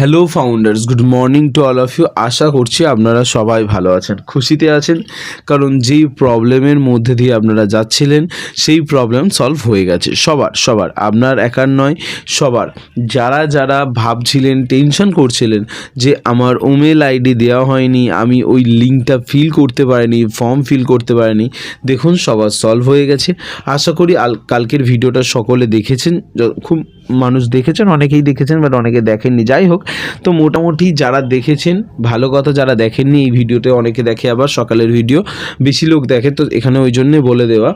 Hello founders good morning to all of you আশা করছি আপনারা সবাই ভালো আছেন, খুশিতে আছেন। কারণ যেই প্রবলেমের মধ্যে দিয়ে আপনারা যাচ্ছিলেন, সেই প্রবলেম সলভ হয়ে গেছে। সবার সবার, আপনার একার নয়, সবার। যারা যারা ভাবছিলেন টেনশন করছিলেন যে আমার ওমেল আইডি দেওয়া হয়নি, আমি ওই লিঙ্কটা ফিল করতে পারিনি ফর্ম ফিল করতে পারিনি, দেখুন সবার সলভ হয়ে গেছে। আশা করি কালকের ভিডিওটা সকলে দেখেছেন। খুব মানুষ দেখেছেন, অনেকেই দেখেছেন বাট অনেকে দেখেননি। যাই হোক, তো মোটামুটি যারা দেখেছেন, ভালো কথা যারা দেখেননি, এই ভিডিওতে অনেকে দেখে আবার সকালের ভিডিও, বেশি লোক দেখে, তো এখানে ওই জন্যে বলে দেওয়া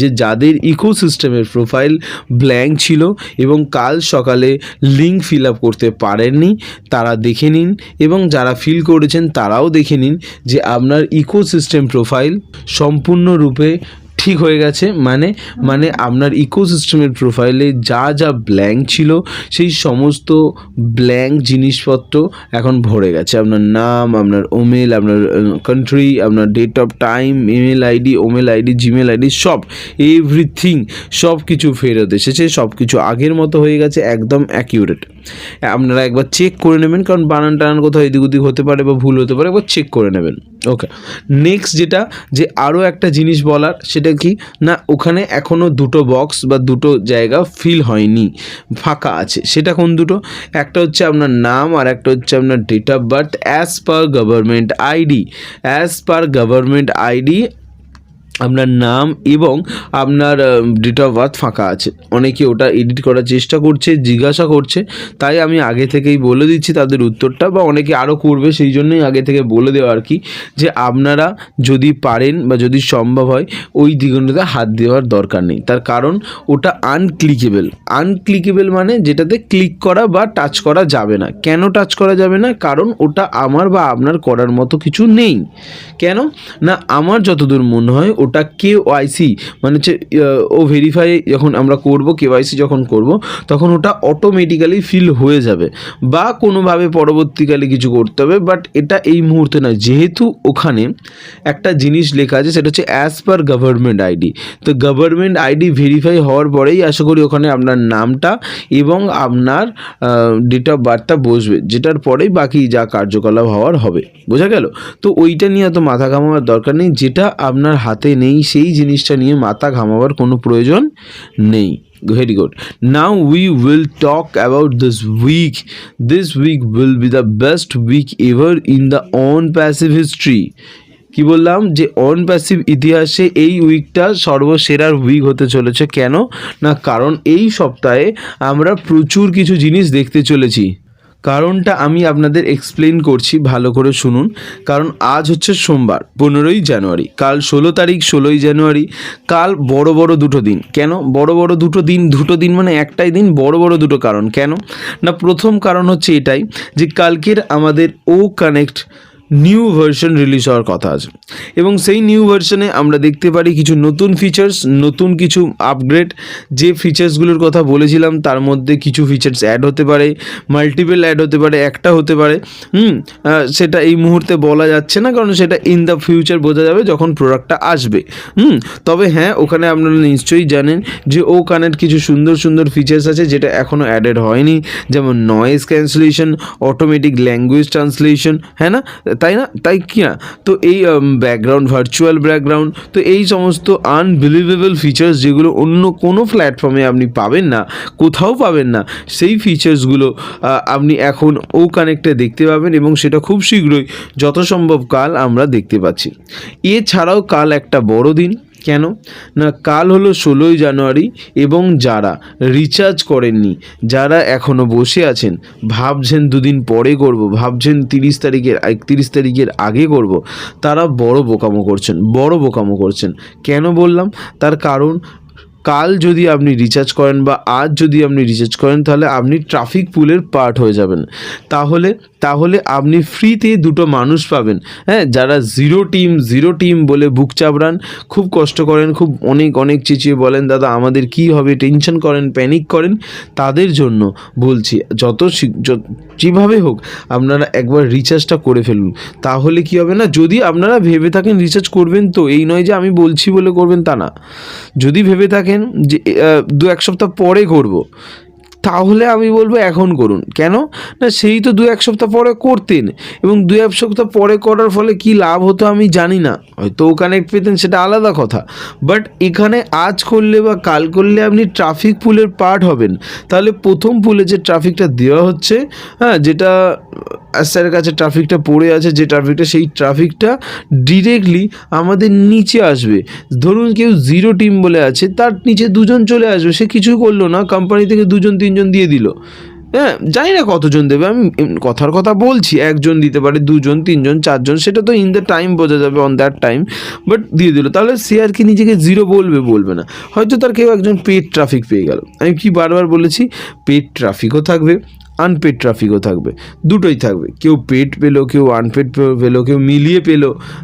যে যাদের ইকোসিস্টেমের প্রোফাইল ব্ল্যাঙ্ক ছিল এবং কাল সকালে লিঙ্ক ফিল আপ করতে পারেননি, তারা দেখে নিন এবং যারা ফিল করেছেন, তারাও দেখে নিন যে আপনার ইকোসিস্টেম প্রোফাইল সম্পূর্ণরূপে ঠিক হয়ে গেছে। মানে মানে আপনার ইকোসিস্টেমের প্রোফাইলে যা যা ব্ল্যাঙ্ক ছিল, সেই সমস্ত ব্ল্যাঙ্ক জিনিসপত্র এখন ভরে গেছে। আপনার নাম, আপনার ওমেল আপনার কান্ট্রি আপনার date of time email ID ওমেল ID Gmail ID সব এভরিথিং সব কিছু ফেরত এসেছে সব কিছু আগের মতো হয়ে গেছে, একদম অ্যাকিউরেট আপনারা একবার চেক করে নেবেন, কারণ বানান টানান কোথাও এদিক ওদিক হতে পারে বা ভুল হতে পারে, একবার চেক করে নেবেন। ওকে নেক্সট যেটা, যে আরও একটা জিনিস বলার, সেটা কি? না, ওখানে এখনও দুটো বক্স বা দুটো জায়গা ফিল হয়নি, ফাঁকা আছে। সেটা কোন দুটো? একটা হচ্ছে আপনার নাম আর একটা হচ্ছে আপনার date of birth as per government ID as per government ID আপনার নাম এবং আপনার ডেট অফ বার্থ ফাঁকা আছে। অনেকে ওটা এডিট করার চেষ্টা করছে, জিজ্ঞাসা করছে। তাই আমি আগে থেকেই বলে দিচ্ছি তাদের উত্তরটা বা অনেকে আরও করবে, সেই জন্যই আগে থেকে বলে দেওয়া আর কি, যে আপনারা যদি পারেন বা যদি সম্ভব হয়, ওই দ্বিগুণটাতে হাত দেওয়ার দরকার নেই। তার কারণ ওটা আনক্লিকেবল আনক্লিকেবল মানে যেটাতে ক্লিক করা বা টাচ করা যাবে না। কেন টাচ করা যাবে না? কারণ ওটা আমার বা আপনার করার মতো কিছু নেই। কেন? না, আমার যতদূর মনে হয় ওটা কে ওয়াইসি মানে হচ্ছে ও ভেরিফাই যখন আমরা করব কেওয়াইসি যখন করব, তখন ওটা অটোমেটিক্যালি ফিল হয়ে যাবে বা কোনোভাবে পরবর্তীকালে কিছু করতে হবে বাট এটা এই মুহূর্তে নয়। যেহেতু ওখানে একটা জিনিস লেখা আছে, সেটা হচ্ছে অ্যাজ পার গভর্নমেন্ট আইডি তো গভর্নমেন্ট আইডি ভেরিফাই হওয়ার পরেই আশা করি ওখানে আপনার নামটা এবং আপনার ডেট অফ বার্থটা বসবে, যেটার পরেই বাকি যা কার্যকলাপ হওয়ার হবে। বোঝা গেল? তো ওইটা নিয়ে এত মাথা ঘামাবার দরকার নেই, যেটা আপনার হাতে নেই, সেই জিনিসটা নিয়ে মাথা ঘামাবার কোনো প্রয়োজন নেই। Very good. Now we will talk about this week. This week will be the best week ever in the on passive history. কি বললাম? যে অন প্যাসিভ ইতিহাসে এই উইকটা সর্বসেরার উইক হতে চলেছে। কেন? না, কারণ এই সপ্তাহে আমরা প্রচুর কিছু জিনিস দেখতে চলেছি। কারণটা আমি আপনাদের এক্সপ্লেন করছি, ভালো করে শুনুন। কারণ আজ হচ্ছে সোমবার, পনেরোই জানুয়ারি। কাল ষোলো তারিখ, ষোলোই জানুয়ারি। কাল বড় বড় দুটো দিন। কেন? বড় বড় দুটো দিন দুটো দিন মানে একটাই দিন, বড় বড় দুটো কারণ। কেন? না, প্রথম কারণ হচ্ছে এটাই যে কালকের আমাদের ও কানেক্ট নিউ ভার্সন রিলিজ হওয়ার কথা আছে। এবং সেই নিউ ভার্সনে আমরা দেখতে পারি কিছু নতুন ফিচার্স নতুন কিছু আপগ্রেড যে ফিচার্সগুলোর কথা বলেছিলাম, তার মধ্যে কিছু ফিচার্স অ্যাড হতে পারে মাল্টিপল অ্যাড হতে পারে, একটা হতে পারে। হুম সেটা এই মুহূর্তে বলা যাচ্ছে না, কারণ সেটা ইন দ্য ফিউচার বোঝা যাবে যখন প্রোডাক্টটা আসবে। হুম, তবে হ্যাঁ ওখানে আপনারা নিশ্চয়ই জানেন যে ও কানের কিছু সুন্দর সুন্দর ফিচার্স আছে যেটা এখনও অ্যাডেড হয়নি। যেমন noise cancellation automatic language translation হ্যাঁ না? তাই না? তাই কি না? তো এই ব্যাকগ্রাউন্ড ভার্চুয়াল ব্যাকগ্রাউন্ড তো এই সমস্ত আনবিলিভেবল ফিচার্স যেগুলো অন্য কোনো প্ল্যাটফর্মে আপনি পাবেন না, কোথাও পাবেন না, সেই ফিচার্সগুলো আপনি এখন ও কানেক্টে দেখতে পাবেন এবং সেটা খুব শীঘ্রই যত সম্ভব কাল আমরা দেখতে পাচ্ছি। এছাড়াও কাল একটা বড় দিন কেন? না, কাল হলো ষোলোই জানুয়ারি এবং যারা রিচার্জ করেননি, যারা এখনও বসে আছেন, ভাবছেন দুদিন পরে করব, ভাবছেন তিরিশ তারিখের একত্রিশ তারিখের আগে করব, তারা বড় বোকামো করছেন, বড় বোকামো করছেন। কেন বললাম? তার কারণ কাল যদি আপনি রিচার্জ করেন বা আজ যদি আপনি রিচার্জ করেন, তাহলে আপনি ট্রাফিক পুলের পার্ট হয়ে যাবেন। তাহলে তাহলে আপনি ফ্রিতে দুটো মানুষ পাবেন। হ্যাঁ যারা জিরো টিম জিরো টিম বলে বুক চাপড়ান, খুব কষ্ট করেন, খুব অনেক অনেক চেঁচিয়ে বলেন, দাদা, আমাদের কি হবে? টেনশন করেন প্যানিক করেন। তাদের জন্য বলছি, যত- যেভাবে হোক, আপনারা একবার রিচার্জটা করে ফেলুন। তাহলে কি হবে না? যদি আপনারা ভেবে থাকেন রিচার্জ করবেন তো, এই নয় যে আমি বলছি বলে করবেন তা না। যদি ভেবে থাকেন যে দু এক সপ্তাহ পরে করব তাহলে আমি বলব এখন করুন। কেন? না, সেই তো দু এক সপ্তাহ পরে করতেন এবং দু এক সপ্তাহ পরে করার ফলে কি লাভ হতো আমি জানি না। হয়তো কানেক্ট পেতেন, সেটা আলাদা কথা। বাট এখানে আজ করলে বা কাল করলে আপনি ট্রাফিক পুলের পার্ট হবেন। তাহলে প্রথম পুলে যে ট্রাফিকটা দেওয়া হচ্ছে হ্যাঁ যেটা স্যারের কাছে ট্রাফিকটা পড়ে আছে, যে ট্রাফিকটা সেই ট্রাফিকটা ডিরেক্টলি আমাদের নিচে আসবে। ধরুন কেউ জিরো টিম বলে আছে, তার নিচে দুজন চলে আসবে, সে কিছুই করল না কোম্পানি থেকে দুজন তিনজন দিয়ে দিল। হ্যাঁ জানি না কতজন দেবে, আমি কথার কথা বলছি, একজন দিতে পারে দুজন, তিনজন, চারজন, সেটা তো ইন দ্য টাইম বোঝা যাবে অন দ্যাট টাইম বাট দিয়ে দিল। তাহলে সে আর কি নিজেকে জিরো বলবে বলবে না। হয়তো তার কেউ একজন পেড ট্রাফিক পেয়ে গেল। আমি কি বারবার বলেছি পেড ট্রাফিকও থাকবে আনপেড ট্রাফিকও থাকবে। দুটোই থাকবে। কেউ পেড পেল, কেউ আনপেড পেল, কেউ মিলিয়ে পেল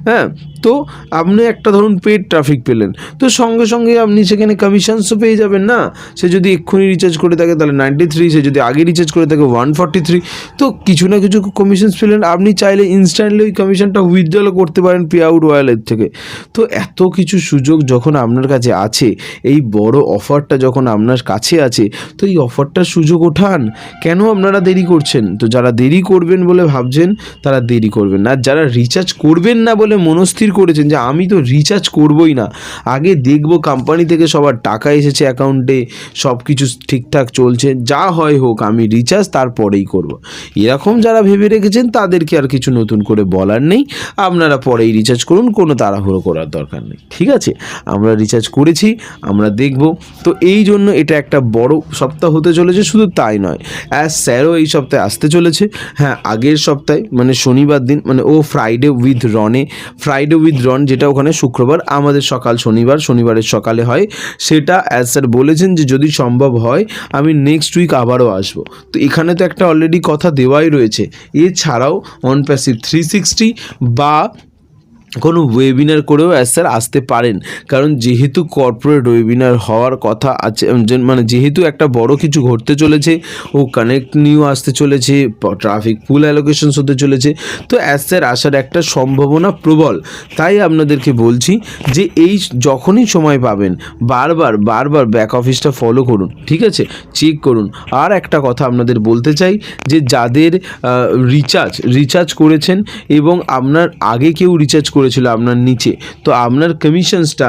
হ্যাঁ? তো আপনি একটা ধরুন পেড ট্রাফিক পেলেন। তো সঙ্গে সঙ্গে আপনি সেখানে কমিশনসও পেয়ে যাবেন না। সে যদি এক্ষুনি রিচার্জ করে থাকে তাহলে নাইনটি থ্রি সে যদি আগে রিচার্জ করে থাকে ওয়ান ফর্টি থ্রি তো কিছু না কিছু কমিশনস পেলেন। আপনি চাইলে ইনস্ট্যান্টলি ওই কমিশনটা উইথড্রলও করতে পারেন পে আউট ওয়ালেট থেকে। তো এত কিছু সুযোগ যখন আপনার কাছে আছে, এই বড় অফারটা যখন আপনার কাছে আছে, তো এই অফারটার সুযোগ ওঠান। কেন আপনারা দেরি করছেন। তো যারা দেরি করবেন বলে ভাবছেন, তারা দেরি করবেন না। যারা রিচার্জ করবেন না বলে মনস্থির করেছেন যে আমি তো রিচার্জ করবই না, আগে দেখব কোম্পানি থেকে সবার টাকা এসেছে অ্যাকাউন্টে সব কিছু ঠিকঠাক চলছে, যা হয় হোক আমি রিচার্জ তারপরেই করব। এরকম যারা ভেবে রেখেছেন, তাদেরকে আর কিছু নতুন করে বলার নেই। আপনারা পরেই রিচার্জ করুন, কোনো তাড়াহুড়ো করার দরকার নেই। ঠিক আছে? আমরা রিচার্জ করেছি, আমরা দেখব। তো এই জন্য এটা একটা বড় সপ্তাহ হতে চলেছে, শুধু তাই নয়। অ্যাজ স্যারও এই সপ্তাহে আসতে চলেছে। হ্যাঁ আগের সপ্তাহে মানে শনিবার দিন মানে ও ফ্রাইডে উইথ রনে ফ্রাইডে উইথ রন যেটা ওখানে শুক্রবার, আমাদের সকাল শনিবার, শনিবারের সকালে হয়। সেটা অ্যাজ স্যার বলেছেন যে যদি সম্ভব হয়, আমি নেক্সট উইক আবারও আসব। তো এখানে তো একটা অলরেডি কথা দেওয়াই রয়েছে। এছাড়াও অন প্যাসিভ থ্রি সিক্সটি বা কোনো ওয়েবিনার করেও অ্যাজ স্যার আসতে পারেন। কারণ যেহেতু কর্পোরেট ওয়েবিনার হওয়ার কথা আছে মানে যেহেতু একটা বড় কিছু ঘটতে চলেছে, ও কানেক্ট নিউ আসতে চলেছে ট্রাফিক পুল অ্যালোকেশনস হতে চলেছে, তো অ্যাজ স্যার আসার একটা সম্ভাবনা প্রবল। তাই আপনাদেরকে বলছি যে, এই যখনই সময় পাবেন, বারবার বারবার ব্যাক অফিসটা ফলো করুন, ঠিক আছে? চেক করুন। আর একটা কথা আপনাদের বলতে চাই যে, যাদের রিচার্জ রিচার্জ করেছেন এবং আপনার আগে কেউ রিচার্জ করেছিল আপনার নিচে। তো আপনার কমিশনসটা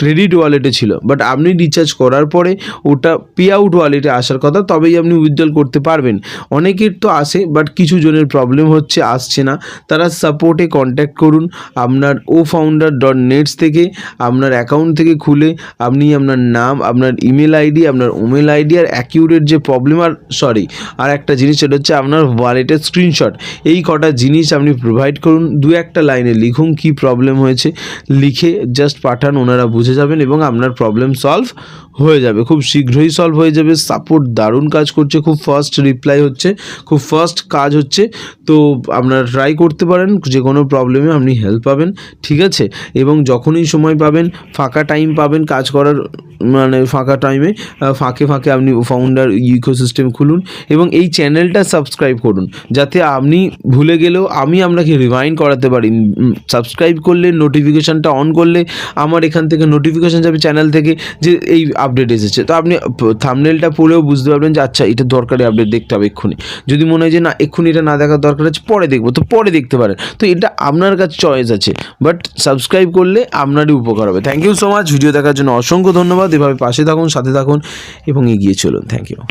ক্রেডিট ওয়ালেটে ছিল। বাট আপনি রিচার্জ করার পরে ওটা পে আউট ওয়ালেটে আসার কথা, তবেই আপনি উইথড্রল করতে পারবেন। অনেকের তো আসে বাট কিছু জনের প্রবলেম হচ্ছে, আসছে না। তারা সাপোর্টে কন্ট্যাক্ট করুন। আপনার ও ফাউন্ডার ডট নেটস থেকে, আপনার অ্যাকাউন্ট থেকে খুলে আপনি আপনার নাম, আপনার ইমেল আইডি আপনার ওমেল আইডি আর অ্যাকিউরেট যে প্রবলেম আর সরি আর একটা জিনিস, সেটা হচ্ছে আপনার ওয়ালেটের স্ক্রিনশট এই কটা জিনিস আপনি প্রোভাইড করুন। দু একটা লাইনে লিখুন কি প্রবলেম হয়েছে। লিখে জাস্ট পাঠান, ওনারা বুঝে যাবেন এবং আপনার প্রবলেম সলভ হয়ে যাবে। খুব শীঘ্রই সলভ হয়ে যাবে। সাপোর্ট দারুণ কাজ করছে। খুব ফাস্ট রিপ্লাই হচ্ছে। খুব ফাস্ট কাজ হচ্ছে। তো আপনারা ট্রাই করতে পারেন। যে কোনো প্রবলেমে আপনি হেল্প পাবেন। ঠিক আছে? এবং যখনই সময় পাবেন, ফাঁকা টাইম পাবেন কাজ করার মানে ফাঁকা টাইমে ফাঁকে ফাঁকে আপনি ফাউন্ডার ইকোসিস্টেম খুলুন এবং এই চ্যানেলটা সাবস্ক্রাইব করুন। যাতে আপনি ভুলে গেলেও আমি আপনাকে রিমাইন্ড করাতে পারি। সাবস্ক্রাইব করলে নোটিফিকেশানটা অন করলে আমার এখান থেকে নোটিফিকেশান যাবে চ্যানেল থেকে যে এই আপডেট এসেছে। তো আপনি থামনেলটা পড়েও বুঝতে পারবেন যে আচ্ছা এটা দরকারি আপডেট দেখতে হবে এক্ষুনি। যদি মনে হয় যে না, এক্ষুনি এটা না দেখার দরকার আছে, পরে দেখব। তো পরে দেখতে পারেন। তো এটা আপনার কাছে চয়েস আছে। বাট সাবস্ক্রাইব করলে আপনারই উপকার হবে। Thank you so much video দেখার জন্য অসংখ্য ধন্যবাদ। এভাবে পাশে থাকুন, সাথে থাকুন, এবং এগিয়ে চলুন। Thank you